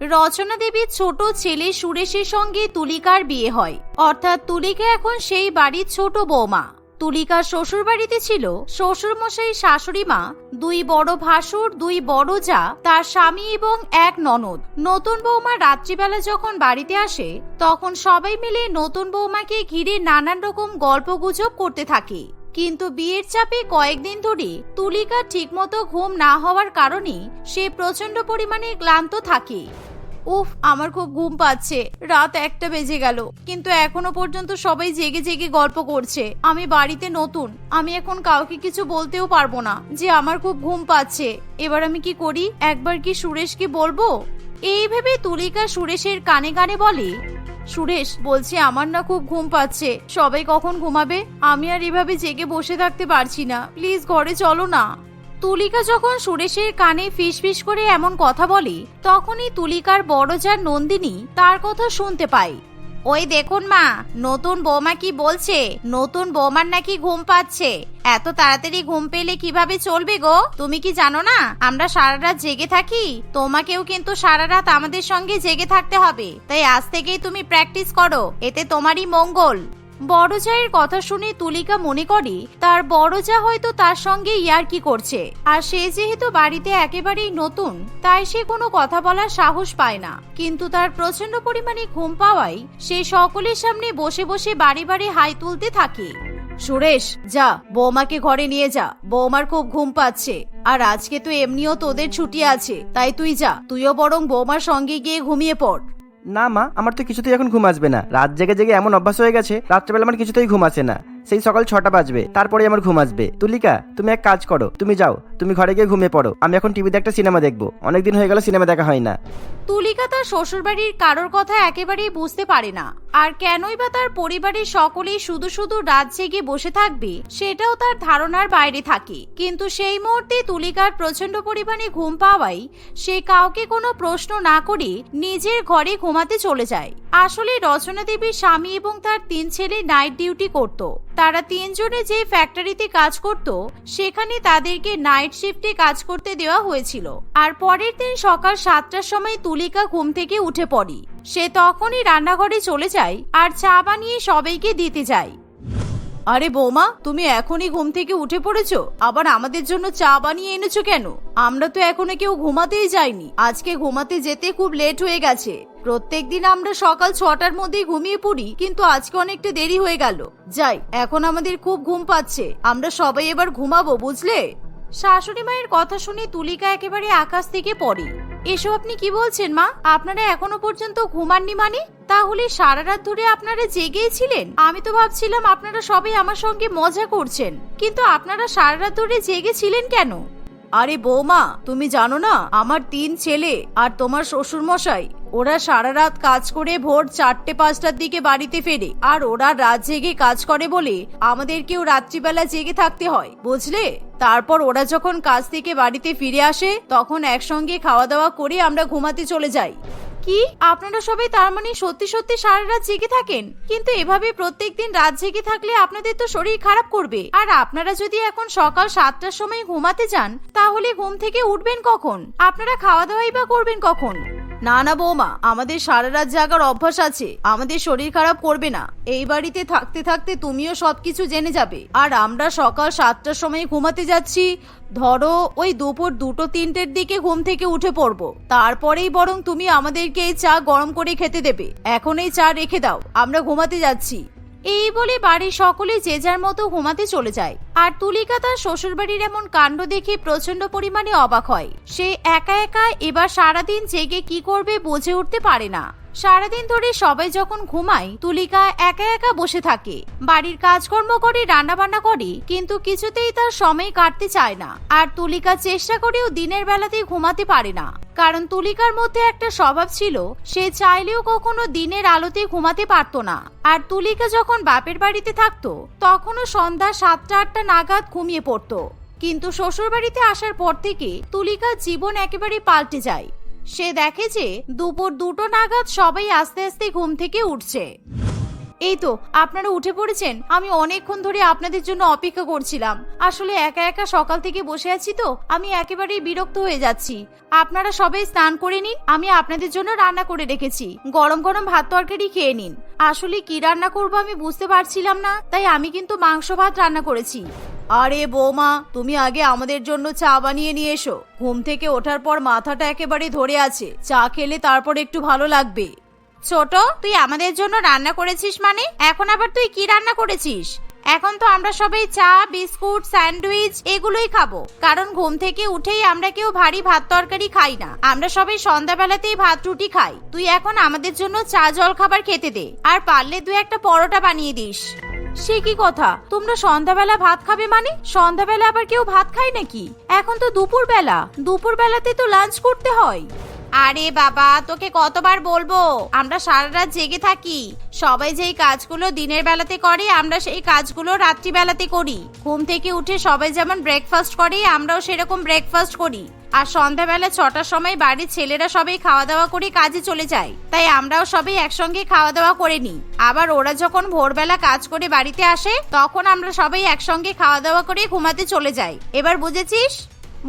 রচনা দেবীর ছোট ছেলে সুরেশের সঙ্গে তুলিকার বিয়ে হয়। অর্থাৎ তুলিকা এখন সেই বাড়ির ছোট বৌমা। তুলিকার শ্বশুর বাড়িতে ছিল শ্বশুর মশাই শাশুড়ি মা, দুই বড় ভাসুর, দুই বড় যা, তার স্বামী এবং এক ননদ। নতুন বৌমা রাত্রিবেলা যখন বাড়িতে আসে, তখন সবাই মিলে নতুন বৌমাকে ঘিরে নানান রকম গল্প গুজব করতে থাকে। কিন্তু বিয়ের চাপে কয়েকদিন ধরে তুলিকা ঠিকমতো ঘুম না হওয়ার কারণে সে প্রচণ্ড পরিমাণে ক্লান্ত থাকে। উফ, আমার খুব ঘুম পাচ্ছে। রাত একটা বেজে গেল, কিন্তু এখনও পর্যন্ত সবাই জেগে জেগে গল্প করছে। আমি বাড়িতে নতুন, আমি এখন কাউকে কিছু বলতেও পারব না যে আমার খুব ঘুম পাচ্ছে। এবার আমি কি করি? একবার কি সুরেশকে বলব? এই ভেবে তুলিকা সুরেশের কানে কানে বলে সুরেশ, বলছি আমার না খুব ঘুম পাচ্ছে। সবাই কখন ঘুমাবে? আমি আর এভাবে জেগে বসে থাকতে পারছি না। প্লিজ ঘরে চলো না। তুলিকা যখন সুরেশের কানে ফিস ফিস করে এমন কথা বলে, তখনই তুলিকার বড় যার নন্দিনী তার কথা শুনতে পায়। ওই দেখুন মা, নতুন বৌমা কি বলছে? নতুন বৌমার নাকি ঘুম পাচ্ছে। এত তাড়াতাড়ি ঘুম পেলে কীভাবে চলবে গো? তুমি কি জানো না? আমরা সারা রাত জেগে থাকি। তোমাকেও কিন্তু সারা রাত আমাদের সঙ্গে জেগে থাকতে হবে। তাই আজ থেকেই তুমি প্র্যাকটিস করো। এতে তোমারই মঙ্গল। বড় জায়ের কথা শুনে তুলিকা মনে করে, তার বড় যা হয়তো তার সঙ্গে ইয়ার্কি করছে। আর সে যেহেতু বাড়িতে একেবারেই নতুন, তাই সে কোনো কথা বলার সাহস পায় না। কিন্তু তার প্রচণ্ড পরিমাণে ঘুম পাওয়ায় সে সকলের সামনে বসে বসে বাড়ি বাড়ি হাই তুলতে থাকে। সুরেশ, যা, বৌমাকে ঘরে নিয়ে যা। বৌমার খুব ঘুম পাচ্ছে। আর আজকে তো এমনিও তোদের ছুটি আছে, তাই তুই যা। তুইও বরং বৌমার সঙ্গে গিয়ে ঘুমিয়ে পড়। না, মা, আমার তো কিছুতেই এখন ঘুম আসবে না। রাত জেগে জেগে এমন অভ্যাস হয়ে গেছে, রাত্রেবেলা আমার কিছুতেই ঘুম আসে না। সেই সকাল ছটা বাজবে তারপরে আমার ঘুম আসবে। তুলিকা, তুমি এক কাজ করো, তুমি যাও, তুমি ঘরে গিয়ে ঘুমিয়ে পড়ো। আমি এখন টিভিতে একটা সিনেমা দেখব। অনেকদিন হয়ে গেল সিনেমা দেখা হয় না। তুলিকা তার শ্বশুরবাড়ির কারোর কথা একেবারেই বুঝতে পারে না। আর কেনই বা তার পরিবারের সকলেই শুধু শুধু রাত জেগে বসে থাকবে, সেটাও তার ধারণার বাইরে থাকে। কিন্তু সেই মুহূর্তে তুলিকার প্রচণ্ড পরিমাণে ঘুম পাওয়াই সে কাউকে কোনো প্রশ্ন না করে নিজের ঘরে ঘুমাতে চলে যায়। আসলে রচনা দেবীর স্বামী এবং তার তিন ছেলে নাইট ডিউটি করত। তারা তিনজনে যে ফ্যাক্টরিতে কাজ করত, সেখানে তাদেরকে নাইট শিফটে কাজ করতে দেওয়া হয়েছিল। আর পরের দিন সকাল সাতটার সময় তুলিকা ঘুম থেকে উঠে পড়ি। সে তখনই রান্নাঘরে চলে যায় আর চা বানিয়ে সবাইকে দিতে যায়। আরে বৌমা, তুমি এখনই ঘুম থেকে উঠে পড়েছো? আবার আমাদের জন্য চা বানিয়ে এনেছো কেন? আমরা তো এখনও কেউ ঘুমাতেই যাইনি। আজকে ঘুমাতে যেতে খুব লেট হয়ে গেছে। প্রত্যেকদিন আমরা সকাল ছটার মধ্যেই ঘুমিয়ে পড়ি, কিন্তু আজকে অনেকটা দেরি হয়ে গেল। যাই, এখন আমাদের খুব ঘুম পাচ্ছে। আমরা সবাই এবার ঘুমাবো, বুঝলে? শাশুড়ি মায়ের কথা শুনে তুলিকা একেবারে আকাশ থেকে পড়ে। এসব আপনি কি বলছেন, মা? আপনারা এখনও পর্যন্ত ঘুমাননি মানে? তাহলে সারা রাত ধরে আপনারা জেগেই ছিলেন? আমি তো ভাবছিলাম আপনারা সবাই আমার সঙ্গে মজা করছেন, কিন্তু আপনারা সারা রাত ধরে জেগে ছিলেন কেন? আরে বৌমা, তুমি জানো না, আমার তিন ছেলে আর তোমার শ্বশুর মশাই ওরা সারা রাত কাজ করে ভোর চারটে, পাঁচটার দিকে বাড়িতে ফেরে। আর ওরা রাত জেগে কাজ করে বলে আমাদেরকেও রাত্রিবেলা জেগে থাকতে হয়, বুঝলে? তারপর ওরা যখন কাজ থেকে বাড়িতে ফিরে আসে, তখন একসঙ্গে খাওয়া দাওয়া করে আমরা ঘুমাতে চলে যাই। কি? আপনারা সবাই তার মানে সত্যি সত্যি সারা রাত জেগে থাকেন? কিন্তু এভাবে প্রত্যেকদিন রাত জেগে থাকলে আপনাদের তো শরীর খারাপ করবে। আর আপনারা যদি এখন সকাল সাতটার সময় ঘুমাতে যান, তাহলে ঘুম থেকে উঠবেন কখন? আপনারা খাওয়া দাওয়াই বা করবেন কখন? না না বৌমা, আমাদের সারা রাত জাগার অভ্যাস আছে। আমাদের শরীর খারাপ করবে না। এই বাড়িতে থাকতে থাকতে তুমিও সবকিছু জেনে যাবে। আর আমরা সকাল সাতটার সময় ঘুমাতে যাচ্ছি ধরো, ওই দুপুর দুটো, তিনটের দিকে ঘুম থেকে উঠে পড়ব। তারপরেই বরং তুমি আমাদেরকে এই চা গরম করে খেতে দেবে। এখন এই চা রেখে দাও, আমরা ঘুমাতে যাচ্ছি। এই বলে বাড়ির সকলে যে যার মতো ঘুমাতে চলে যায়। আর তুলিকা তার শ্বশুরবাড়ির এমন কাণ্ড দেখে প্রচণ্ড পরিমাণে অবাক হয়। সে একা একা এবার সারাদিন জেগে কি করবে বুঝে উঠতে পারে না। সারাদিন ধরে সবাই যখন ঘুমায়, তুলিকা একা একা বসে থাকে। বাড়ির কাজকর্ম করে রান্না বান্না করে, কিন্তু কিছুতেই তার সময় কাটতে চায় না। আর তুলিকা চেষ্টা করেও দিনের বেলাতেই ঘুমাতে পারে না। কারণ তুলিকার মধ্যে একটা স্বভাব ছিল, সে চাইলেও কখনো দিনের আলোতে ঘুমাতে পারতো না। আর তুলিকা যখন বাপের বাড়িতে থাকতো, তখনও সন্ধ্যা সাতটা, আটটা নাগাদ ঘুমিয়ে পড়তো। কিন্তু শ্বশুর বাড়িতে আসার পর থেকে তুলিকার জীবন একেবারে পাল্টে যায়। সে দেখে যে দুপুর দুটো নাগাদ সবাই আস্তে আস্তে ঘুম থেকে উঠছে। এই তো, আপনারা উঠে পড়েছেন। আমি অনেকক্ষণ ধরে আপনাদের জন্য অপেক্ষা করছিলাম। আসলে একা একা সকাল থেকে বসে আছি তো, আমি একেবারেই বিরক্ত হয়ে যাচ্ছি। আপনারা সবাই স্নান করে নিন, আমি আপনাদের জন্য রান্না করে রেখেছি। গরম গরম ভাত তরকারি খেয়ে নিন। আসলে কি রান্না করব আমি বুঝতে পারছিলাম না, তাই আমি কিন্তু মাংস ভাত রান্না করেছি। আরে বৌমা, তুমি আগে আমাদের জন্য চা বানিয়ে নিয়ে এসো। ঘুম থেকে ওঠার পর মাথাটা একেবারে ধরে আছে। চা খেলে তারপর একটু ভালো লাগবে। ছোট, তুই আমাদের জন্য রান্না করেছিস মানে? এখন আবার তুই কি রান্না করেছিস? এখন তো আমরা সবাই চা, বিস্কুট, স্যান্ডউইচ এগুলোই খাব। কারণ ঘুম থেকে উঠেই আমরা কেউ ভারী ভাত তরকারি খাই না। আমরা সবাই সন্ধ্যাবেলাতেই ভাত রুটি খাই। তুই এখন আমাদের জন্য চা, জল খাবার খেতে দে। আর পারলে তুই একটা পরোটা বানিয়ে দিস। সে কি কথা? তোমরা সন্ধ্যাবেলা ভাত খাবে মানে? সন্ধ্যাবেলা আবার কেউ ভাত খায় নাকি? এখন তো দুপুর বেলা দুপুর বেলাতে তো লাঞ্চ করতে হয়। আরে বাবা, তোকে কতবার বলব? আমরা সারা রাত জেগে থাকি। সবাই যেই কাজগুলো দিনের বেলাতে করে, আমরা সেই কাজগুলো রাত্রি বেলাতে করি। ঘুম থেকে উঠে সবাই যেমন ব্রেকফাস্ট করে, আমরাও সেরকম ব্রেকফাস্ট করি। আর সন্ধ্যাবেলা ছটার সময় বাড়ির ছেলেরা সবাই খাওয়া দাওয়া করে কাজে চলে যায়। তাই আমরাও সবাই একসঙ্গে খাওয়া দাওয়া করে নিই। আবার ওরা যখন ভোরবেলা কাজ করে বাড়িতে আসে, তখন আমরা সবাই একসঙ্গে খাওয়া দাওয়া করে ঘুমাতে চলে যাই। এবার বুঝেছিস?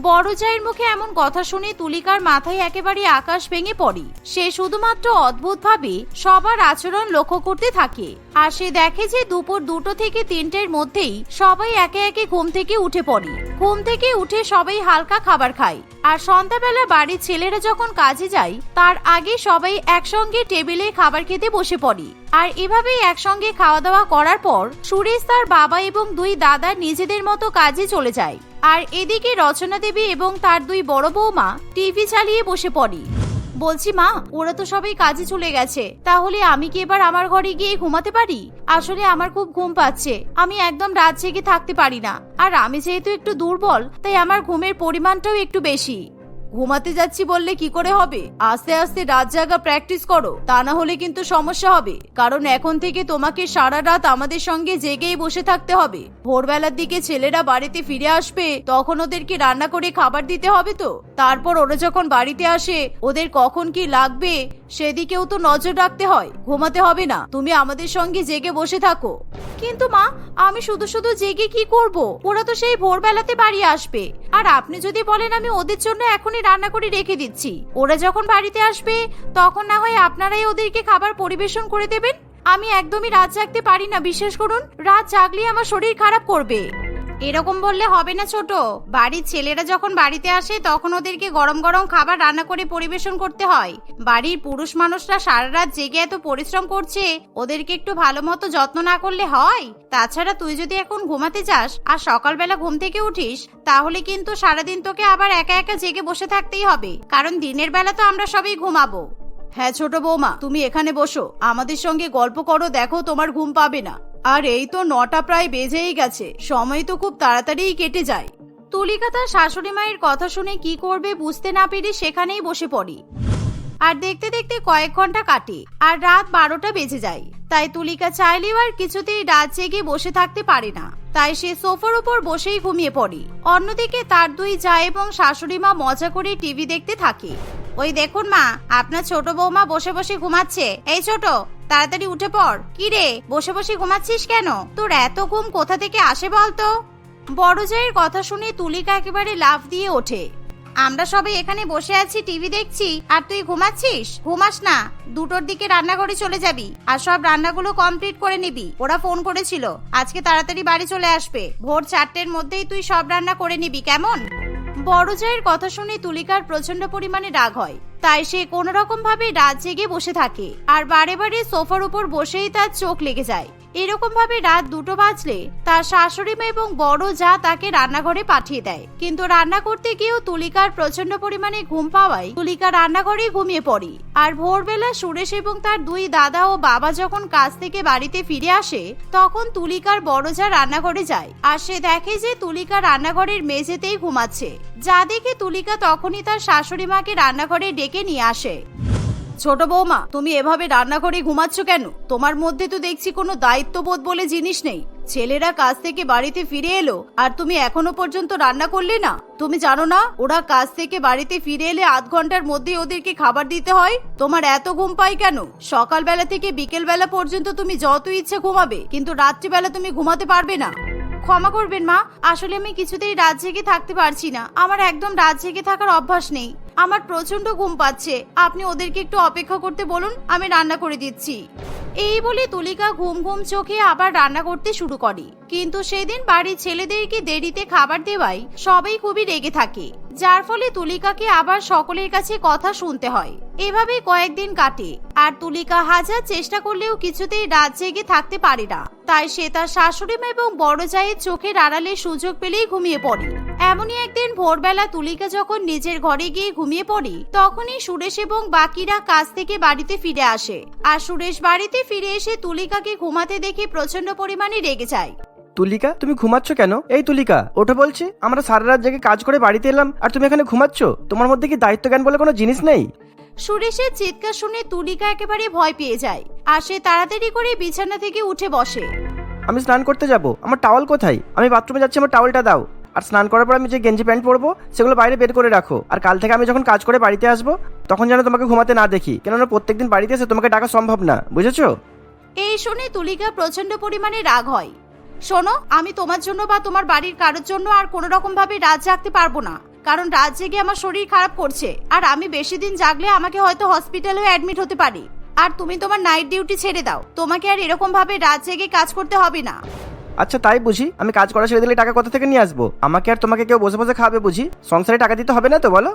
বড় জায়ের মুখে এমন কথা শুনে তুলিকার মাথায় একেবারে আকাশ ভেঙে পড়ে। সে শুধুমাত্র অদ্ভুত ভাবে সবার আচরণ লক্ষ্য করতে থাকে আর সে দেখে যে দুপুর দুটো থেকে তিনটের মধ্যেই সবাই একে একে ঘুম থেকে উঠে পড়ে। ঘুম থেকে উঠে সবাই হালকা খাবার খায় আর সন্ধ্যাবেলা বাড়ির ছেলেরা যখন কাজে যায়, তার আগে সবাই একসঙ্গে টেবিলে খাবার খেতে বসে পড়ে। আর এভাবেই একসঙ্গে খাওয়া দাওয়া করার পর সুরেশ তার বাবা এবং দুই দাদা নিজেদের মতো কাজে চলে যায়। আর এদিকে রচনা দেবী এবং তার দুই বড় বৌমা টিভি চালিয়ে বসে পড়ে। বলছি, মা, ওরা তো সবাই কাজে চলে গেছে। তাহলে আমি কি এবার আমার ঘরে গিয়ে ঘুমাতে পারি? আসলে আমার খুব ঘুম পাচ্ছে। আমি একদম রাত জেগে থাকতে পারি না। আর আমি যেহেতু একটু দুর্বল, তাই আমার ঘুমের পরিমাণটাও একটু বেশি। ঘুমাতে যাচ্ছি বললে কি করে হবে? আস্তে আস্তে রাত জাগা প্র্যাকটিস করো, তা না হলে কিন্তু সমস্যা হবে। কারণ এখন থেকে তোমাকে সারা রাত আমাদের সঙ্গে জেগেই বসে থাকতে হবে। ভোরবেলার দিকে ছেলেরা বাড়িতে ফিরে আসবে, তখন ওদেরকে রান্না করে খাবার দিতে হবে তো? তারপর ওরা যখন বাড়িতে আসে, ওদের কখন কি লাগবে সেদিকেও তো নজর রাখতে হয়। ঘুমাতে হবে না। তুমি আমাদের সঙ্গে জেগে বসে থাকো। কিন্তু মা, আমি শুধু শুধু জেগে কি করব? ওরা তো সেই ভোরবেলাতে বাড়ি আসবে। আর আপনি যদি বলেন আমি ওদের জন্য এখনই রান্না করে রেখে দিচ্ছি। ওরা যখন বাড়িতে আসবে, তখন না হয় আপনারাই ওদেরকে খাবার পরিবেশন করে দেবেন? আমি একদমই রাত জাগতে পারি না, বিশ্বাস করুন। রাত জাগলে আমার শরীর খারাপ করবে। এরকম বললে হবে না ছোট। বাড়ির ছেলেরা যখন বাড়িতে আসে, তখন ওদেরকে গরম গরম খাবার রান্না করে পরিবেশন করতে হয়। বাড়ির পুরুষ মানুষরা সারা রাত জেগে এত পরিশ্রম করছে, ওদেরকে একটু ভালো মতো যত্ন না করলে হয়? তাছাড়া তুই যদি এখন ঘুমাতে যাস আর সকালবেলা ঘুম থেকে উঠিস, তাহলে কিন্তু সারাদিন তোকে আবার একা একা জেগে বসে থাকতেই হবে। কারণ দিনের বেলা তো আমরা সবাই ঘুমাবো। হ্যাঁ ছোট বৌমা, তুমি এখানে বসো। আমাদের সঙ্গে গল্প করো, দেখো তোমার ঘুম পাবে না। আর এই তো নটা প্রায় বেজেই গেছে। সময় তো খুব তাড়াতাড়িই কেটে যায়। তুলিকা তার শাশুড়ি মায়ের কথা শুনে কি করবে বুঝতে না পেরে সেখানেই বসে পড়ি। আর দেখতে দেখতে কয়েক ঘণ্টা কাটে আর রাত বারোটা বেজে যায়। তাই তুলিকা চাইলেও আর কিছুতেই রাত জেগে বসে থাকতে পারে না। তাই সে সোফার উপর বসেই ঘুমিয়ে পড়ে। অন্যদিকে তার দুই যা এবং শাশুড়ি মা মজা করে টিভি দেখতে থাকে। ওই দেখুন মা, আপনার ছোট বৌমা বসে বসে ঘুমাচ্ছে। এই ছোট তাড়াতাড়ি উঠে পড়। কি রে, বসে বসে ঘুমাচ্ছিস কেন? তোর এত ঘুম কোথা থেকে আসে বলতো? বড় জায়ের কথা শুনে তুলিকা একেবারে লাফ দিয়ে ওঠে। আমরা সবাই এখানে বসে আছি, টিভি দেখছি, আর তুই ঘুমাচ্ছিস? ঘুমাস না, দুটোর দিকে রান্নাঘরে চলে যাবি, আর সব রান্নাগুলো কমপ্লিট করে নিবি। ওরা ফোন করেছিল, আজকে তাড়াতাড়ি বাড়ি চলে আসবে। ভোর চারটের মধ্যেই তুই সব রান্না করে নিবি, কেমন? বড় জায়ের কথা শুনে তুলিকার প্রচণ্ড পরিমাণে রাগ হয়। তাই সে কোনো রকম ভাবে রাত জেগে বসে থাকে। আর বারে বারে সোফার উপর বসেই তার চোখ লেগে যায়। এরকম ভাবে রাত দুটো বাজলে তার শাশুড়ি মা এবং বড় যা তাকে রান্নাঘরে পাঠিয়ে দেয়। কিন্তু রান্না করতে গিয়েও তুলিকার প্রচণ্ড পরিমাণে ঘুম পাওয়ায় তুলিকা রান্নাঘরে ঘুমিয়ে পড়ে। আর ভোরবেলা সুরেশ এবং তার দুই দাদা ও বাবা যখন কাজ থেকে বাড়িতে ফিরে আসে, তখন তুলিকার বড় যা রান্নাঘরে যায়। আর সে দেখে যে তুলিকা রান্নাঘরের মেঝেতেই ঘুমাচ্ছে। যা দেখে তুলিকা তখনই তার শাশুড়ি মাকে রান্নাঘরে ডেকে নিয়ে আসে। ছোট বৌমা, তুমি এভাবে রান্নাঘরে ঘুমাচ্ছ কেন? তোমার মধ্যে তো দেখছি কোনো দায়িত্ববোধ বলে জিনিস নেই। ছেলেরা কাজ থেকে বাড়িতে ফিরে এলো, আর তুমি এখনও পর্যন্ত রান্না করলে না? তুমি জানো না, ওরা কাজ থেকে বাড়িতে ফিরে এলে আধ ঘণ্টার মধ্যে ওদেরকে খাবার দিতে হয়? তোমার এত ঘুম পাই কেন? সকালবেলা থেকে বিকেল বেলা পর্যন্ত তুমি যত ইচ্ছে ঘুমাবে, কিন্তু রাত্রিবেলা তুমি ঘুমাতে পারবে না। ক্ষমা করবেন, মা। আসলে আমি কিছুতেই রাত জেগে থাকতে পারছি না। আমার একদম রাত জেগে থাকার অভ্যাস নেই। আমার প্রচণ্ড ঘুম পাচ্ছে। আপনি ওদেরকে একটু অপেক্ষা করতে বলুন, আমি রান্না করে দিচ্ছি। এই বলে তুলিকা ঘুম ঘুম চোখে আবার রান্না করতে শুরু করে। কিন্তু সেদিন বাড়ির ছেলেদেরকে দেরিতে খাবার দেওয়াই সবাই খুবই রেগে থাকে। যার ফলে তুলিকাকে আবার সকলের কাছে কথা শুনতে হয়। এভাবে কয়েকদিন কাটে, আর তুলিকা হাজার চেষ্টা করলেও কিছুতেই রাত জেগে থাকতে পারে না। তাই সে তার শাশুড়ি মা এবং বড় জায়ের চোখের আড়ালে সুযোগ পেলেই ঘুমিয়ে পড়ে। এমনই একদিন ভোরবেলা তুলিকা যখন নিজের ঘরে গিয়ে ঘুমিয়ে পড়ে, তখনই সুরেশ এবং বাকিরা কাজ থেকে বাড়িতে ফিরে আসে। আর সুরেশ বাড়িতে ফিরে এসে তুলিকাকে ঘুমাতে দেখে প্রচণ্ড পরিমাণে রেগে যায়। তুলিকা তুমি ঘুমাচ্ছ কেন? এই তুলিকা ওটা বলছি আমরা সারা রাত জেগে কাজ করে বাড়িতে এলাম আর তুমি এখানে ঘুমাচ্ছ? তোমার মধ্যে কি দায়িত্ব জ্ঞান বলে কোনো জিনিস নেই? সুরেশের চিৎকার শুনে তুলিকা একেবারে ভয় পেয়ে যায় আর সে তাড়াতাড়ি করে বিছানা থেকে উঠে বসে। আমি স্নান করতে যাব আমার টাওয়াল কোথায়? আমি বাথরুমে যাচ্ছি আমার টাওয়ালটা দাও। আর স্নান করার পর আমি যে গেঞ্জি প্যান্ট পরবো সেগুলো বাইরে বের করে রাখো। আর কাল থেকে আমি যখন কাজ করে বাড়িতে আসব তখন যেন তোমাকে ঘুমাতে না দেখি কেননা প্রত্যেকদিন বাড়িতে এসে তোমাকে ডাকা সম্ভব না বুঝেছ? এই শুনে তুলিকা প্রচণ্ড পরিমাণে রাগ হয়। শোনো, আমি তোমার জন্য বা তোমার বাড়ির কারোর জন্য আর কোনো রকম ভাবে রাত জাগতে পারব না, কারণ রাত জেগে আমার শরীর খারাপ করছে, আর আমি বেশি দিন জাগলে আমাকে হয়তো হসপিটালেও অ্যাডমিট হতে পারি। আর তুমি তোমার নাইট ডিউটি ছেড়ে দাও, তোমাকে আর এরকম ভাবে রাত জেগে কাজ করতে হবে না। আচ্ছা তাই বুঝি? আমি কাজ করা ছেড়ে দিলে টাকা কোথা থেকে নিয়ে আসব? আমাকে আর তোমাকে কেউ বসে বসে খাবে বুঝি? সংসারে টাকা দিতে হবে না তো, বলো।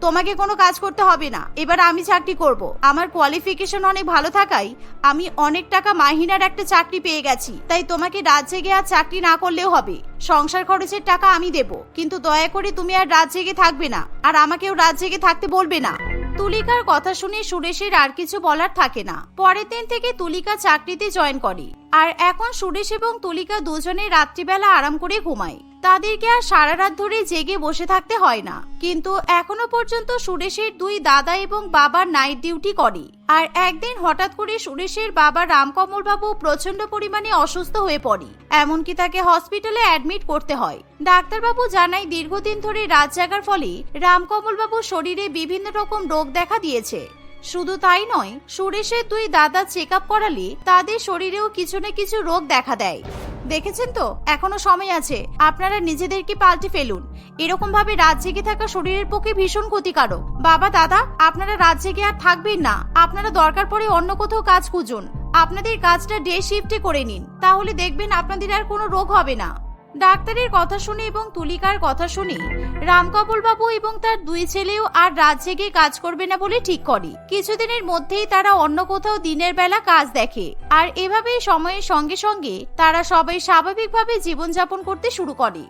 তোমাকে কোনো কাজ করতে হবে না। এবার আমি চাকরি করব। আমার কোয়ালিফিকেশন অনেক ভালো থাকায় আমি অনেক টাকা মাহিনার একটা চাকরি পেয়ে গেছি। তাই তোমাকে রাত জেগে আর চাকরি না করলেও হবে। সংসার খরচের টাকা আমি দেব। কিন্তু দয়া করে তুমি আর রাত জেগে থাকবে না। আর আমাকেও রাত জেগে থাকতে বলবে না। তুলিকার কথা শুনে সুরেশের আর কিছু বলার থাকে না। পরের দিন থেকে তুলিকা চাকরিতে জয়েন করে। আর এখন সুরেশ এবং তুলিকা দুজনে রাত্রিবেলা আরাম করে ঘুমায়। তাদেরকে আর সারা রাত ধরে জেগে বসে থাকতে হয় না। কিন্তু এখনও পর্যন্ত সুরেশের দুই দাদা এবং বাবার নাইট ডিউটি করে। আর একদিন হঠাৎ করে সুরেশের বাবা রামকমল বাবু প্রচণ্ড পরিমাণে অসুস্থ হয়ে পড়ে। এমনকি তাকে হসপিটালে অ্যাডমিট করতে হয়। ডাক্তারবাবু জানায় দীর্ঘদিন ধরে রাত জাগার ফলে রামকমল বাবুর শরীরে বিভিন্ন রকম রোগ দেখা দিয়েছে। শুধু তাই নয়, সুরেশের দুই দাদা চেক আপ করালে তাদের শরীরেও কিছু না কিছু রোগ দেখা দেয়। দেখেছেন তো? এখনও সময় আছে। আপনারা নিজেদেরকে পাল্টে ফেলুন। এরকম ভাবে রাত জেগে থাকা শরীরের পক্ষে ভীষণ ক্ষতিকারক। বাবা, দাদা, আপনারা রাত জেগে আর থাকবেন না। আপনারা দরকার পড়ে অন্য কোথাও কাজ খুঁজুন। আপনাদের কাজটা ডে শিফটে করে নিন। তাহলে দেখবেন আপনাদের আর কোনো রোগ হবে না। ডাক্তারের কথা শুনে এবং তুলিকার কথা শুনে রামকমল বাবু এবং তার দুই ছেলেও আর রাত জেগে কাজ করবে না বলে ঠিক করে। কিছুদিনের মধ্যেই তারা অন্য কোথাও দিনের বেলা কাজ দেখে। আর এভাবেই সময়ের সঙ্গে সঙ্গে তারা সবাই স্বাভাবিকভাবে জীবনযাপন করতে শুরু করে।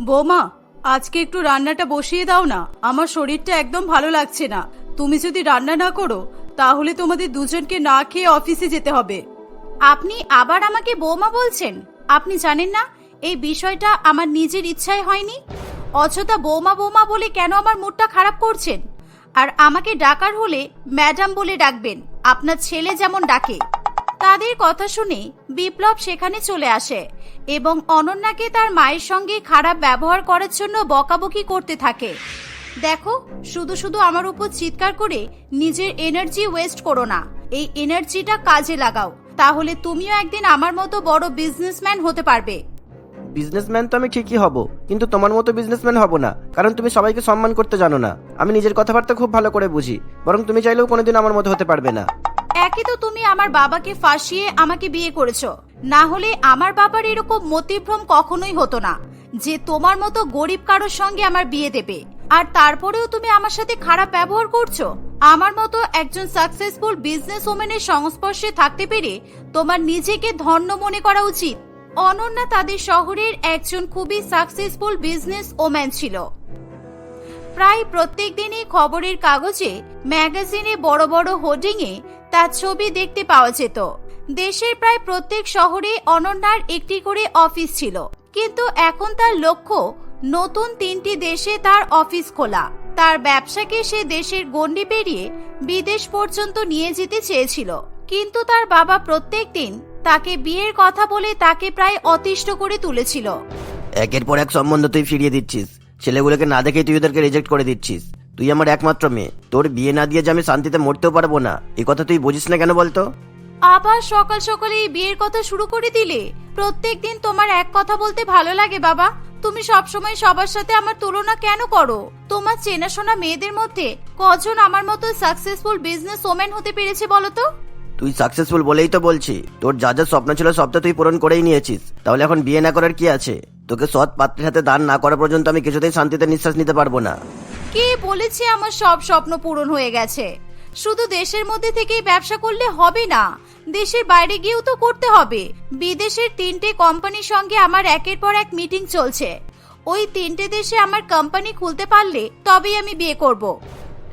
বৌমা, আজকে একটু রান্নাটা বসিয়ে দাও না। আমার শরীরটা একদম ভালো লাগছে না। তুমি যদি রান্না না করো, তাহলে তোমাদের দুজনকে না খেয়ে অফিসে যেতে হবে। আপনি আবার আমাকে বৌমা বলছেন? আপনি জানেন না, এই বিষয়টা আমার নিজের ইচ্ছায় হয়নি? অযথা বৌমা বৌমা বলে কেন আমার মুডটা খারাপ করছেন? আর আমাকে ডাকার হলে ম্যাডাম বলে ডাকবেন, আপনার ছেলে যেমন ডাকে। তাদের কথা শুনে বিপ্লব সেখানে চলে আসে এবং অনন্যাকে তার মায়ের সঙ্গে খারাপ ব্যবহার করার জন্য বকাবকি করতে থাকে। দেখো, শুধু শুধু আমার উপর চিৎকার করে নিজের এনার্জি ওয়েস্ট করো না, এই এনার্জিটা কাজে লাগাও। তাহলে তুমিও একদিন আমার মতো বড় বিজনেসম্যান হতে পারবে। বিজনেসম্যান তো আমি ঠিকই হব কিন্তু তোমার মতো বিজনেসম্যান হব না কারণ তুমি সবাইকে সম্মান করতে জানো না। আমি নিজের কথাবার্তা খুব ভালো করে বুঝি বরং তুমি চাইলেও কোনোদিন আমার মতো হতে পারবে না। একই তো তুমি আমার বাবাকে ফাঁসিয়ে আমাকে বিয়ে করেছ না হলে আমার বাবার এরকম মতিভ্রম কখনোই হতো না যে তোমার মতো গরিব কারোর সঙ্গে আমার বিয়ে দেবে। আর তারপরেও তুমি আমার সাথে খারাপ ব্যবহার করছ? আমার মতো একজন সাকসেসফুল বিজনেস ওমেনের সংস্পর্শে থাকতে পেরে তোমার নিজেকে ধন্য মনে করা উচিত। অনন্যা তাদের শহরের একজন খুবই সাকসেসফুল বিজনেস ওম্যান ছিল। প্রায় প্রত্যেক দিনই খবরের কাগজে ম্যাগাজিনে বড় বড় হোর্ডিংয়ে তার ছবি দেখতে পাওয়া যেত। দেশের প্রায় প্রত্যেক শহরে অনন্যার একটি করে অফিস ছিল। কিন্তু এখন তার লক্ষ্য নতুন তিনটি দেশে তার অফিস খোলা। তার ব্যবসাকে সে দেশের গণ্ডি পেরিয়ে বিদেশ পর্যন্ত নিয়ে যেতে চেয়েছিল। কিন্তু তার বাবা প্রত্যেক দিন তাকে বিয়ের কথা বলে তাকে প্রায় অতিষ্ঠ করে তুলেছিল। একের পর এক সম্বন্ধ তুই ফিরিয়ে দিচ্ছিস। ছেলেগুলোকে না দেখে তুই ওদেরকে রিজেক্ট করে দিচ্ছিস। তুই আমার একমাত্র মেয়ে। তোর বিয়ে না দিয়ে যে আমি শান্তিতে মরতেও পারব না এই কথা তুই বুঝিস না কেন বলতো? আবার সকাল সকালে এই বিয়ের কথা শুরু করে দিলে? প্রত্যেক দিন তোমার এক কথা বলতে ভালো লাগে বাবা। তুমি সবসময় সবার সাথে আমার তুলনা কেন করো? তোমার চেনাশোনা মেয়েদের মধ্যে কজন আমার মতো সাকসেসফুল বিজনেস ওম্যান হতে পেরেছে বলো তো তুই সাকসেসফুল বলেই তো বলছি। তোর যা যা স্বপ্ন ছিল সব তো তুই পূরণ করেই নিয়েছিস। তাহলে এখন বিয়ে না করার কি আছে? তোকে সৎ পাত্রের হাতে দান না করা পর্যন্ত আমি কিছুতেই শান্তিতে নিঃশ্বাস নিতে পারব না। কে বলেছে আমার সব স্বপ্ন পূরণ হয়ে গেছে? শুধু দেশের মধ্যে থেকেই ব্যবসা করলে হবে না দেশের বাইরে গিয়েও তো করতে হবে। বিদেশের তিনটে কোম্পানির সঙ্গে আমার একের পর এক মিটিং চলছে। ওই তিনটে দেশে আমার কোম্পানি খুলতে পারলে তবেই আমি বিয়ে করব।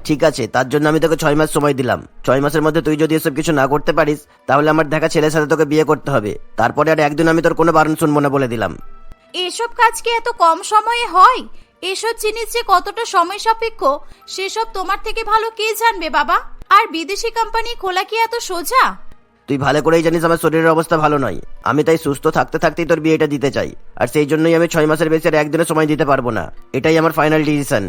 ঠিক আছে তার জন্য আমি তোকে ছয় মাস সময় দিলাম। ছয় মাসের মধ্যে তুই যদি এসব কিছু না করতে পারিস তাহলে আমার দেখা ছেলের সাথে তোকে বিয়ে করতে হবে। তারপরে আর একদিন আমি তোর কোনো বারণ শুনব না বলে দিলাম। এসব কাজ কি এত কম সময়ে হয়? এসব জিনিস যে কতটা সময় সাপেক্ষ সেসব তোমার থেকে ভালো কে জানবে বাবা? আর বিদেশি কোম্পানি খোলা কি এত সোজা? তুই ভালো করেই জানিস আমার শরীরের অবস্থা ভালো নয়। আমি তাই সুস্থ থাকতে থাকতেই তোর বিয়েটা দিতে চাই। আর সেই জন্যই আমি ছয় মাসের বেশি আর একদিনের সময় দিতে পারব না। এটাই আমার ফাইনাল ডিসিশন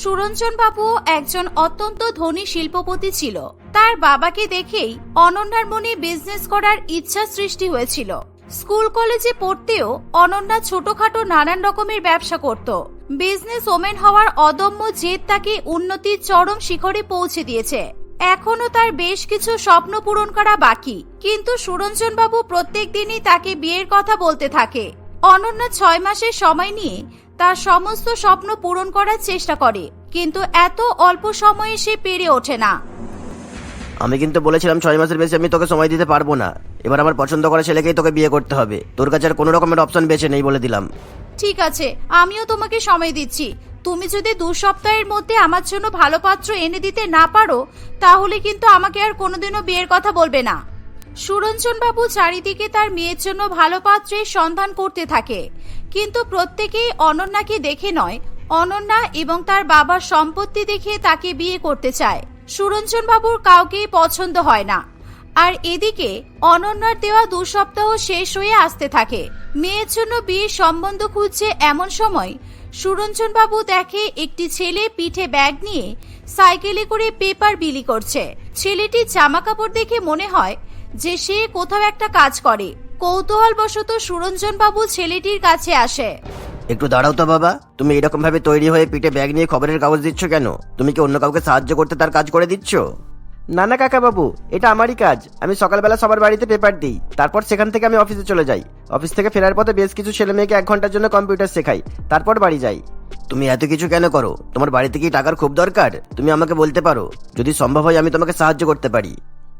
সুরঞ্জন বাবু একজন অত্যন্ত ধনী শিল্পপতি ছিল। তার বাবাকে দেখেই অনন্যার মনে বিজনেস করার ইচ্ছা সৃষ্টি হয়েছিল। স্কুল কলেজে পড়তেও অনন্যা ছোটখাটো নানান রকমের ব্যবসা করত। বিজনেস ওমেন হওয়ার অদম্য জেদ তাকে উন্নতির চরম শিখরে পৌঁছে দিয়েছে। এখনও তার বেশ কিছু স্বপ্ন পূরণ করা বাকি, কিন্তু সুরঞ্জন বাবু প্রত্যেক দিনই তাকে বিয়ের কথা বলতে থাকে। অনন্যা ছয় মাসের সময় নিয়ে তার সমস্ত স্বপ্ন পূরণ করার চেষ্টা করে, কিন্তু এত অল্প সময়ে সে পেরে ওঠে না। আমি কিন্তু বলেছিলাম ছয় মাসের বেশি আমি তোকে সময় দিতে পারব না। এবার আমার পছন্দ করা ছেলেকেই তোকে বিয়ে করতে হবে। তোর কাছে আর কোনো রকমের অপশন বেছে নেই বলে দিলাম। ঠিক আছে, আমিও তোমাকে সময় দিচ্ছি। তুমি যদি দু সপ্তাহের মধ্যে আমার জন্য ভালো পাত্র এনে দিতে না পারো, তাহলে কিন্তু আমাকে আর কোনোদিনও বিয়ের কথা বলবে না। সুরঞ্জন বাবু চারিদিকে তার মেয়ের জন্য ভালো পাত্রের সন্ধান করতে থাকে। কিন্তু প্রত্যেকেই অনন্যাকে দেখে নয়, অনন্যা এবং তার বাবার সম্পত্তি দেখে তাকে বিয়ে করতে চায়। সুরঞ্জন বাবুর কাউকেই পছন্দ হয় না। আর এদিকে অনন্যার দেওয়া দু সপ্তাহ শেষ হয়ে আসতে থাকে। মেয়ের জন্য বিয়ের সম্বন্ধ খুঁজছে এমন সময় সুরঞ্জন বাবু দেখে একটি ছেলে পিঠে ব্যাগ নিয়ে সাইকেলে করে পেপার বিলি করছে। ছেলেটির জামা কাপড় দেখে মনে হয় যে সে কোথাও একটা কাজ করে। কৌতূহলবশত সুরঞ্জন বাবু ছেলেটির কাছে আসে। একটু দাঁড়াও তো বাবা। তুমি এরকম ভাবে তৈরি হয়ে পিঠে ব্যাগ নিয়ে খবরের কাগজ দিচ্ছ কেন? তুমি কি অন্য কাউকে সাহায্য করতে তার কাজ করে দিচ্ছ? না না কাকা বাবু এটা আমারই কাজ। আমি সকালবেলা সবার বাড়িতে পেপার দিই। তারপর সেখান থেকে আমি অফিসে চলে যাই। অফিস থেকে ফেরার পথে বেশ কিছু ছেলে মেয়েকে এক ঘণ্টার জন্য কম্পিউটার শেখাই। তারপর বাড়ি যাই। তুমি এত কিছু কেন করো? তোমার বাড়িতে কি টাকার খুব দরকার? তুমি আমাকে বলতে পারো। যদি সম্ভব হয় আমি তোমাকে সাহায্য করতে পারি।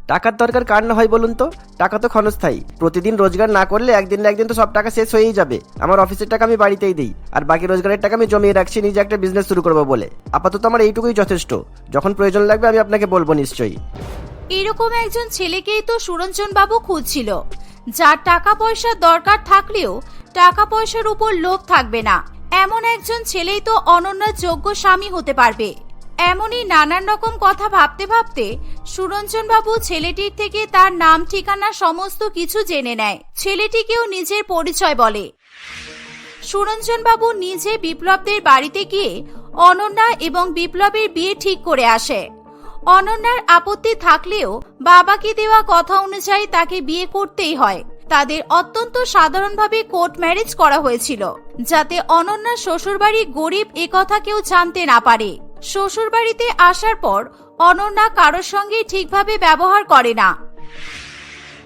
টাকার দরকার কার না হয় বলুন তো? টাকা তো ক্ষণস্থায়ী। প্রতিদিন রোজগার না করলে একদিন না একদিন তো সব টাকা শেষ হয়েই যাবে। আমার অফিসের টাকা আমি বাড়িতেই দিই। আর বাকি রোজগারের টাকা আমি জমিয়ে রাখছি, নিজে একটা বিজনেস শুরু করব বলে। আপাতত আমার এইটুকুই যথেষ্ট। যখন প্রয়োজন লাগবে আমি আপনাকে বলব নিশ্চয়ই। এরকম একজন ছেলেকেই তো সুরঞ্জন বাবু খুঁজছিল। যার টাকা পয়সার দরকার থাকলেও টাকা পয়সার উপর লোভ থাকবে না। এমন একজন ছেলেই তো অনন্যার যোগ্য স্বামী হতে পারবে। এমনই নানান রকম কথা ভাবতে ভাবতে সুরঞ্জন বাবু ছেলেটির থেকে তার নাম, ঠিকানা, সমস্ত কিছু জেনে নেয়। ছেলেটিকেও নিজের পরিচয় বলে। সুরঞ্জন বাবু নিজে বিপ্লবদের বাড়িতে গিয়ে অনন্যা এবং বিপ্লবের বিয়ে ঠিক করে আসে। অনন্যার আপত্তি থাকলেও বাবাকে দেওয়া কথা অনুযায়ী তাকে বিয়ে করতেই হয়। তাদের অত্যন্ত সাধারণভাবে কোর্ট ম্যারেজ করা হয়েছিল, যাতে অনন্যার শ্বশুরবাড়ি গরিব এ কথা কেউ জানতে না পারে। শ্বশুরবাড়িতে আসার পর অনন্যা কারোর সঙ্গে ঠিকভাবে ব্যবহার করে না।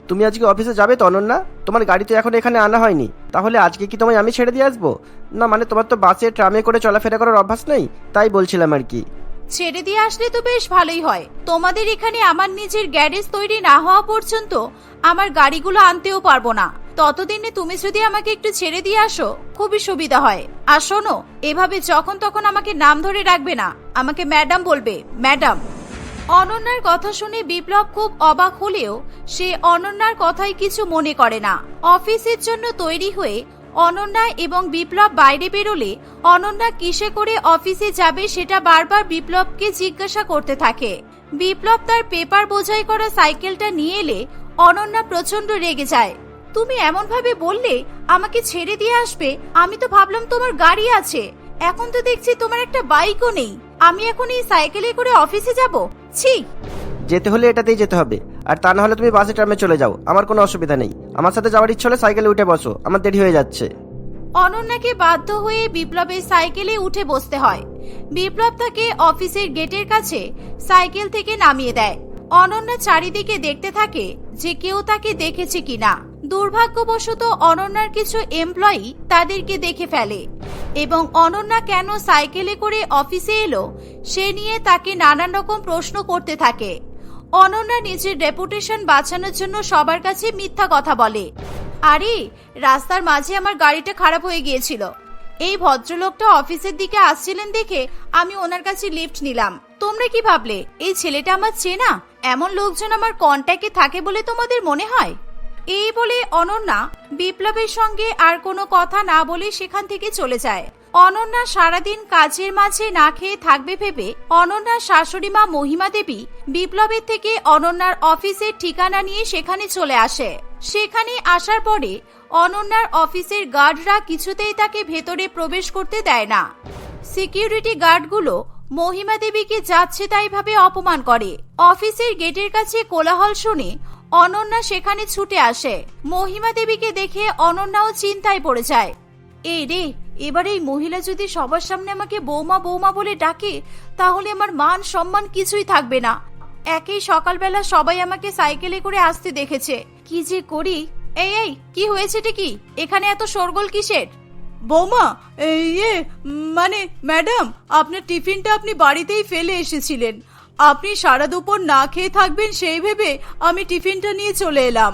তুমি আজকে অফিসে যাবে তো অনন্যা? তোমার গাড়ি তো এখন এখানে আনা হয়নি। তাহলে আজকে কি তোমায় আমি ছেড়ে দিয়ে আসব? না মানে তোমার তো বাসে ট্রামে করে চলাফেরা করার অভ্যাস নেই? তাই বলছিলাম আর কি। ছেড়ে দিয়ে আসলে তো বেশ ভালোই হয়। তোমাদের এখানে আমার নিজের গ্যারেজ তৈরি না হওয়া পর্যন্ত আমার গাড়িগুলো আনতেও পারব না। ততদিনে তুমি যদি আমাকে একটু ছেড়ে দিয়ে আসো খুবই সুবিধা হয়। আর শোনো এভাবে যখন তখন আমাকে নাম ধরে রাখবে না। আমাকে ম্যাডাম বলবে, ম্যাডাম। অনন্যার কথা শুনে বিপ্লব খুব অবাক হলেও সে অনন্যার কথাই কিছু মনে করে না। অফিসের জন্য তৈরি হয়ে অনন্যা এবং বিপ্লব বাইরে বেরোলে অনন্যা কিসে করে অফিসে যাবে সেটা বারবার বিপ্লবকে জিজ্ঞাসা করতে থাকে। বিপ্লব তার পেপার বোঝাই করা সাইকেলটা নিয়ে এলে অনন্যা প্রচণ্ড রেগে যায়। তুমি এমন ভাবে বললে আমাকে ছেড়ে দিয়ে আসবে, আমি তো ভাবলাম তোমার গাড়ি আছে। এখন তো দেখছি তোমার একটা বাইকও নেই। আমি এখন এই সাইকেলে করে অফিসে যাব? ছি। যেতে হলে এটাতেই যেতে হবে। আর তা না হলে তুমি বাসে ট্রামে চলে যাও। আমার কোনো অসুবিধা নেই। আমার সাথে যাওয়ার ইচ্ছে হলে সাইকেলে উঠে বসো। আমার দেরি হয়ে যাচ্ছে। অনন্যাকে বাধ্য হয়ে বিপ্লবের সাইকেলে উঠে বসতে হয়। বিপ্লব তাকে অফিসের গেটের কাছে সাইকেল থেকে নামিয়ে দেয়। অনন্যা চারিদিকে দেখতে থাকে যে কেউ তাকে দেখেছে কিনা। দুর্ভাগ্যবশত অনন্যার কিছু এমপ্লয়ি তাদেরকে দেখে ফেলে এবং অনন্যা কেন সাইকেলে করে অফিসে এলো, সে নিয়ে তাকে নানান রকম প্রশ্ন করতে থাকে। অনন্যা নিজের রেপুটেশন বাঁচানোর জন্য সবার কাছে মিথ্যা কথা বলে। আরে, রাস্তার মাঝে আমার গাড়িটা খারাপ হয়ে গিয়েছিল। এই ভদ্রলোকটা অফিসের দিকে আসছিলেন দেখে আমি ওনার কাছে লিফট নিলাম। তোমরা কি ভাবলে, এই ছেলেটা আমার চেনা? এমন লোকজন আমার কন্ট্যাক্টে থাকে বলে তোমাদের মনে হয়? এই বলে অনন্যা বিপ্লবের সঙ্গে আর কোনো কথা না বলে সেখান থেকে চলে যায়। অনন্যা সারাদিন কাজের মাঝে না খেয়ে থাকবে ভেবে অনন্যার শাশুড়ি মা মহিমা দেবী বিপ্লবের থেকে অনন্যার অফিসের ঠিকানা নিয়ে সেখানে চলে আসে। সেখানে আসার পরে অনন্যার অফিসের গার্ডরা কিছুতেই তাকে ভেতরে প্রবেশ করতে দেয় না। সিকিউরিটি গার্ডগুলো মহিমা দেবীকে যাচ্ছে তাইভাবে অপমান করে। অফিসের গেটের কাছে কোলাহল শুনে অনন্যা সেখানে ছুটে আসে। মহিমা দেবীকে দেখে অনন্যাও চিন্তায় পড়ে যায়। এই রে, এবার এই মহিলা যদি সবার সামনে আমাকে বৌমা বৌমা বলে ডাকে, তাহলে আমার মান সম্মান কিছুই থাকবে না। একই সকালবেলা সবাই আমাকে সাইকেলে করে আসতে দেখেছে। কি যে করি? এই এই, কি হয়েছেটা কি? এখানে এত শোরগোল কিসের? বৌমা ইয়ে মানে ম্যাডাম, আপনার টিফিনটা আপনি বাড়িতেই ফেলে এসেছিলেন। আপনি সারা দুপুর না খেয়ে থাকবেন সেই ভেবে আমি টিফিনটা নিয়ে চলে এলাম।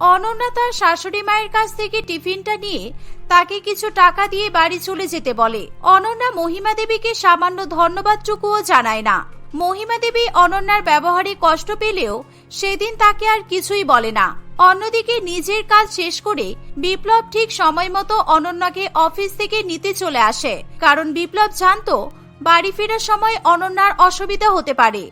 অনন্যা তার শাশুড়ি মায়ের কাছ থেকে টিফিনটা নিয়ে তাকে কিছু টাকা দিয়ে বাড়ি চলে যেতে বলে। অনন্যা মহিমা দেবীকে সামান্য ধন্যবাদটুকুও জানায় না। মহিমা দেবী অনন্যার ব্যবহারে কষ্ট পেলেও সেদিন তাকে আর কিছুই বলে না। অন্যদিকে নিজের কাজ শেষ করে বিপ্লব ঠিক সময় মতো অনন্যাকে অফিস থেকে নিতে চলে আসে। কারণ বিপ্লব জানতো বাড়ি ফেরার সময় অনন্যার অসুবিধা হতে পারে।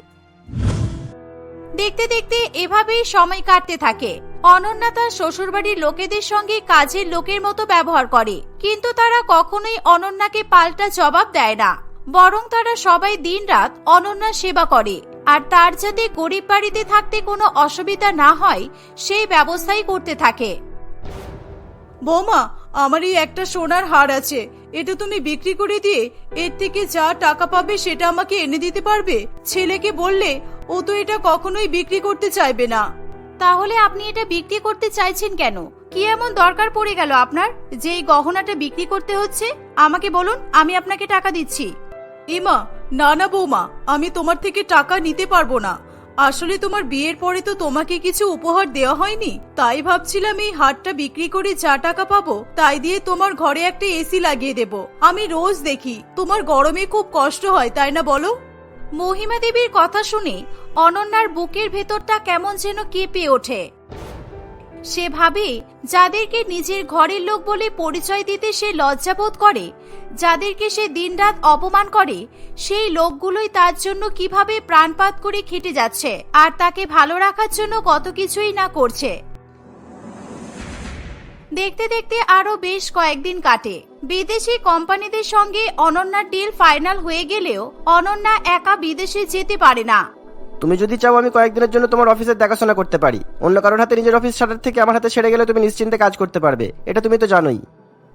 দেখতে দেখতে এভাবেই সময় কাটতে থাকে। অনন্যা তার শ্বশুরবাড়ির লোকেদের সঙ্গে কাজের লোকের মতো ব্যবহার করে, কিন্তু তারা কখনোই অনন্যাকে পাল্টা জবাব দেয় না। বরং তারা সবাই দিনরাত অনন্যার সেবা করে, আর তার যাতে গরিব বাড়িতে থাকতে কোনো অসুবিধা না হয়, সেই ব্যবস্থাই করতে থাকে। বৌমা আমার এই একটা সোনার হার আছে। এটা তুমি বিক্রি করে দিয়ে এর থেকে যা টাকা পাবে সেটা আমাকে এনে দিতে পারবে? ছেলেকে বললে ও তো এটা কখনোই বিক্রি করতে চাইবে না। তাহলে আপনি এটা বিক্রি করতে চাইছেন কেন? কি এমন দরকার পড়ে গেল আপনার যে এই গহনাটা বিক্রি করতে হচ্ছে? আমাকে বলুন আমি আপনাকে টাকা দিচ্ছি। ইমা না না বৌমা আমি তোমার থেকে টাকা নিতে পারব না। আসলে তোমার বিয়ের পরে তো তোমাকে কিছু উপহার দেওয়া হয়নি? তাই ভাবছিলাম এই হারটা বিক্রি করে যা টাকা পাবো, তাই দিয়ে তোমার ঘরে একটা এসি লাগিয়ে দেব। আমি রোজ দেখি, তোমার গরমে খুব কষ্ট হয়, তাই না বলো? মহিমা দেবীর কথা শুনে অনন্যার বুকের ভেতরটা কেমন যেন কেঁপে ওঠে। সে ভাবে যাদেরকে নিজের ঘরের লোক বলে পরিচয় দিতে সে লজ্জাবোধ করে, যাদেরকে সে দিনরাত অপমান করে, সেই লোকগুলোই তার জন্য কীভাবে প্রাণপাত করে খেটে যাচ্ছে আর তাকে ভালো রাখার জন্য কত কিছুই না করছে। দেখতে দেখতে আরও বেশ কয়েকদিন কাটে। বিদেশি কোম্পানিদের সঙ্গে অনন্যার ডিল ফাইনাল হয়ে গেলেও অনন্যা একা বিদেশে যেতে পারে না। তুমি যদি চাও আমি কয়েকদিনের জন্য তোমার অফিসের দেখাশোনা করতে পারি। অন্য কারোর হাতে নিজের অফিস ছাড়ার থেকে আমার হাতে ছেড়ে গেলে তুমি নিশ্চিন্তে কাজ করতে পারবে। এটা তুমি তো জানোই।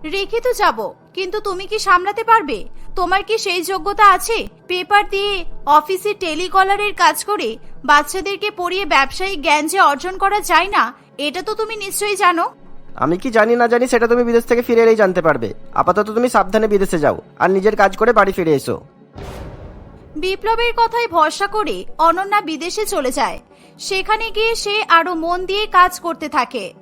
রেখে তো যাব কিন্তু তুমি কি সামলাতে পারবে? তোমার কি সেই যোগ্যতা আছে? পেপার দিয়ে অফিসে টেলিকলারের কাজ করে বাচ্চাদেরকে পড়িয়ে ব্যবসায়িক জ্ঞান যে অর্জন করা যায় না এটা তো তুমি নিশ্চয়ই জানো। আমি কি জানি না জানি সেটা তুমি বিদেশ থেকে ফিরে এলেই জানতে পারবে। আপাতত তুমি সাবধানে বিদেশে যাও আর নিজের কাজ করে বাড়ি ফিরে এসো। বিপ্লবের কথায় ভরসা করে অনন্যা বিদেশে চলে যায়। সেখানে গিয়ে সে আরও মন দিয়ে কাজ করতে থাকে।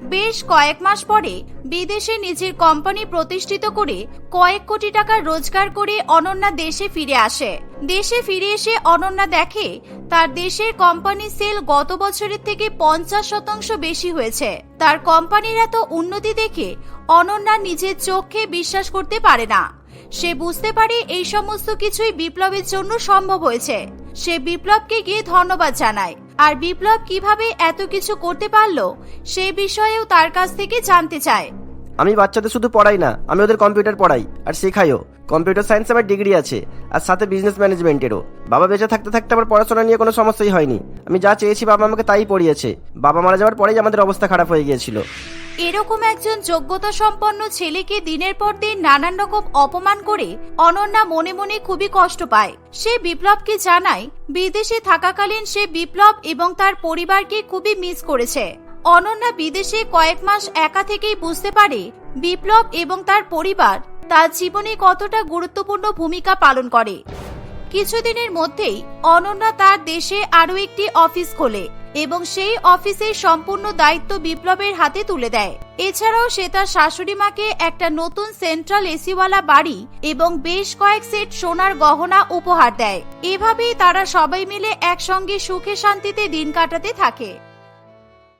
বেশ কয়েক মাস পরে বিদেশে নিজের কোম্পানি প্রতিষ্ঠিত করে কয়েক কোটি টাকা রোজগার করে অনন্যা দেশে ফিরে আসে। দেশে ফিরে এসে অনন্যা দেখে তার দেশের কোম্পানি সেল গত বছরের থেকে পঞ্চাশ শতাংশ বেশি হয়েছে। তার কোম্পানির এত উন্নতি দেখে অনন্যা নিজের চোখে বিশ্বাস করতে পারে না। সে বুঝতে পারে এই সমস্ত কিছুই বিপ্লবের জন্য সম্ভব হয়েছে। সে বিপ্লবকে গিয়ে ধন্যবাদ জানায়। আর বিপ্লব কীভাবে এত কিছু করতে পারল, সে বিষয়েও তার কাছ থেকে জানতে চায়। আমি বাচ্চাদের শুধু পড়াই না, আমি ওদের কম্পিউটার পড়াই, আর শেখাইও। কম্পিউটার সায়েন্স আমার ডিগ্রি আছে, আর সাথে বিজনেস ম্যানেজমেন্টেরও। বাবা বেঁচে থাকতে থাকতে আমার পড়াশোনা নিয়ে কোনো সমস্যাই হয়নি। আমি যা চেয়েছি বাবা আমাকে তাই পড়িয়েছে। বাবা মারা যাওয়ার পরেই আমাদের অবস্থা খারাপ হয়ে গিয়েছিল। এরকম একজন যোগ্যতা সম্পন্ন ছেলেকে দিনের পর দিন নানান রকম অপমান করে অনন্যা মনে মনে খুবই কষ্ট পায়। সে বিপ্লবকে জানায়, বিদেশে থাকাকালীন সে বিপ্লব এবং তার পরিবারকে খুবই মিস করেছে। অনন্যা বিদেশে কয়েক মাস একা থেকেই বুঝতে পারে, বিপ্লব এবং তার পরিবার তার জীবনে কতটা গুরুত্বপূর্ণ ভূমিকা পালন করে। কিছুদিনের মধ্যেই অনন্যা তার দেশে আরও একটি অফিস খোলে এবং সেই অফিসের সম্পূর্ণ দায়িত্ব বিপ্লবের হাতে তুলে দেয়। এছাড়াও সে তার শাশুড়ি মাকে একটা নতুন সেন্ট্রাল এসিওয়ালা বাড়ি এবং বেশ কয়েক সেট সোনার গহনা উপহার দেয়। এভাবেই তারা সবাই মিলে একসঙ্গে সুখে শান্তিতে দিন কাটাতে থাকে।